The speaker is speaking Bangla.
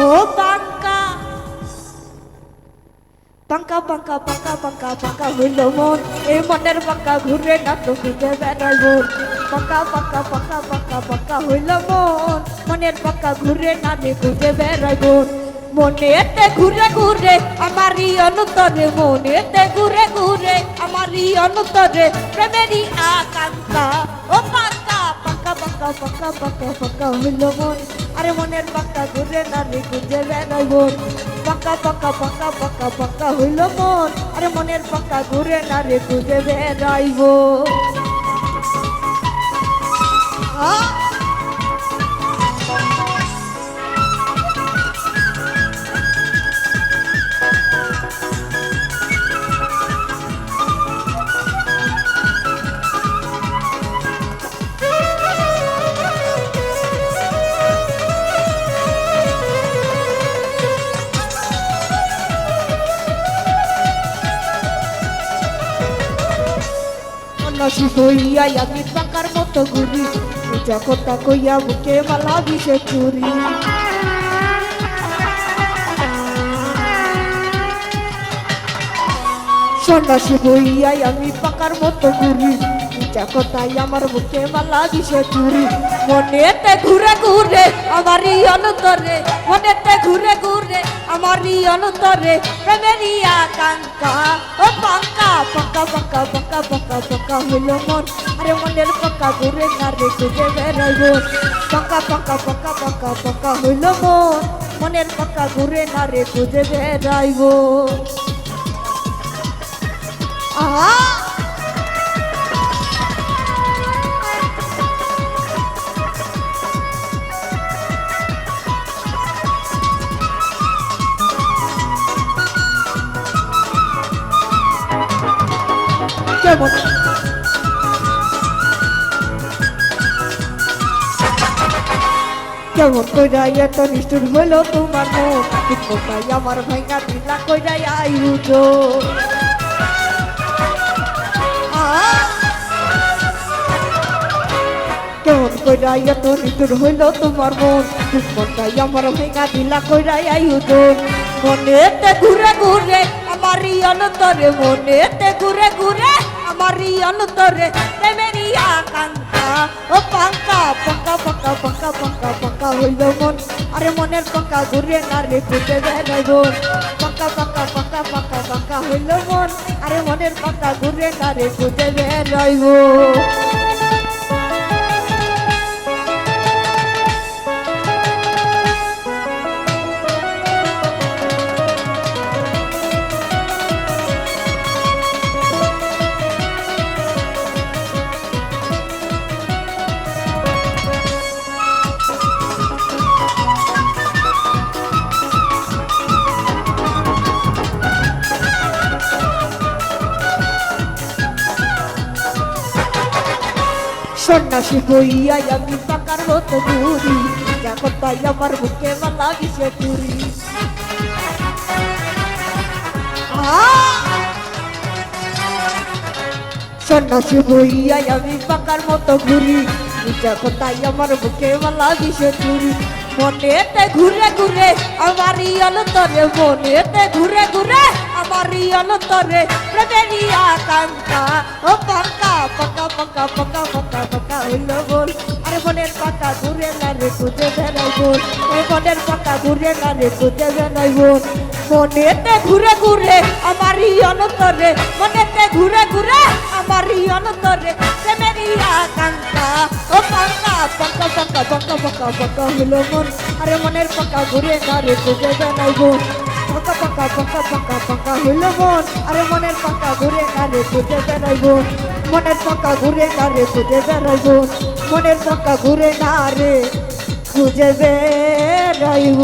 ও পাঙ্কা পাঙ্কা পাঙ্কা পাঙ্কা পাঙ্কা পাঙ্কা হইল মন এই মনের পাঙ্কা ঘুরে না তো ঘুরে বেড়াইব পাঙ্কা পাঙ্কা পাঙ্কা পাঙ্কা পাঙ্কা হইল মন মনের পাঙ্কা ঘুরে না রে ঘুরে বেড়াইব মনেতে ঘুরে ঘুরে আমারই অনুতরে মনেতে ঘুরে ঘুরে আমারই অনুতরে প্রেমেরই আকাঙ্ক্ষা ও পাঙ্কা পাঙ্কা পাঙ্কা পাঙ্কা পাঙ্কা পাঙ্কা হইল মন আরে মনের পাঙ্কা ঘুরে না রে বেড়াই বোন পাকা পাকা পাকা পাকা পাকা হইল মন আরে মনের পাকা ঘুরে না রে খুঁজে বেড়াইব আ? নসি হইয়া আমি পাকার মতো ঘুরি। কথা কইয়া বুকে মালা দিছে চুরি। সন্ন্যাসী হইয়াই আমি পাকার মতো ঘুরি। কথাই আমার বুকে মালা বিষে চুরি। মনেতে ঘুরে ঘুরে আমারই অন্তরে, মনেতে ঘুরে ঘুরে আমারই অন্তরে প্রেমেরই আকাঙ্ক্ষা। ও পাঙ্কা পাঙ্কা পাঙ্কা পাঙ্কা পাঙ্কা পাঙ্কা হইল মন। আরে মনের পাঙ্কা ঘুরে না রে খুঁজে বেড়াইব। পাঙ্কা পাঙ্কা পাঙ্কা পাঙ্কা পাঙ্কা হইল মন। মনের পাঙ্কা ঘুরে রে খুঁজে বেড়াইব। কেমন কেমন কইরা এত নিষ্ঠুর হইল তোমার মন কোথায় আমার ভাইঙ্গা দিলা কইরা আইউজো কেমন কইরা এত নিষ্ঠুর হইল তোমার মন কোথায় আমার দিলা কইরা আইউজো মনেতে ঘুরে ঘুরে আমারই অন্তরে মনেতে ঘুরে ঘুরে আমারই অন্তরে প্রেমেরই আকাঙ্ক্ষা ও পাঙ্কা পাঙ্কা পাঙ্কা পাঙ্কা পাঙ্কা পাঙ্কা হইল মন আরে মনের পাঙ্কা ঘুরে না রে খুঁজে বেড়াইব পাঙ্কা পাঙ্কা পাঙ্কা পাঙ্কা পাঙ্কা হইল মন আরে মনের পাঙ্কা ঘুরে না রে খুঁজে বেড়াইব সন্ন্যাসী হইয়াই আমি পাকার মতো ঘুরি। যখন তাই আমার বুকে মালা বিষে চুরি সন্ন্যাসী হইয়াই আমি পাকার মতো ঘুরি। যখন তাই আমার বুকে মালা বিষে চুরি মনেতে ঘুরে ঘুরে, আমারই অন্তরে মনেতে ঘুরে ঘুরে, আমারই অন্তরে প্রেমেরই আকাঙ্ক্ষা ও পাঙ্কা পাকা পাকা পাকা পাকা পাকা হইল বল আরে মনের পাকা ঘুরে না রে, খুঁজে বেড়াই বল ওই মনের পাকা ঘুরে না রে, খুঁজে বেড়াই বল মনেতে ঘুরে ঘুরে আমারই অন্তরে মনেতে ঘুরে ঘুরে আমারই অন্তরে প্রেমেরই আকাঙ্ক্ষা। ও পাঙ্কা পাকা পাকা পাকা পাকা পাকা হইল মন আরে মনের পাকা ঘুরে না রে, খুঁজে বেড়াই বল পাকা পাকা পাকা পাকা পাকা হইল মন। আরে মনের পাকা ঘুরে কারে খুঁজে বেড়াইব। মনের পাকা ঘুরে কারে খুঁজে বেড়াইব। মনের পাকা ঘুরে কারে খুঁজে বেড়াইব।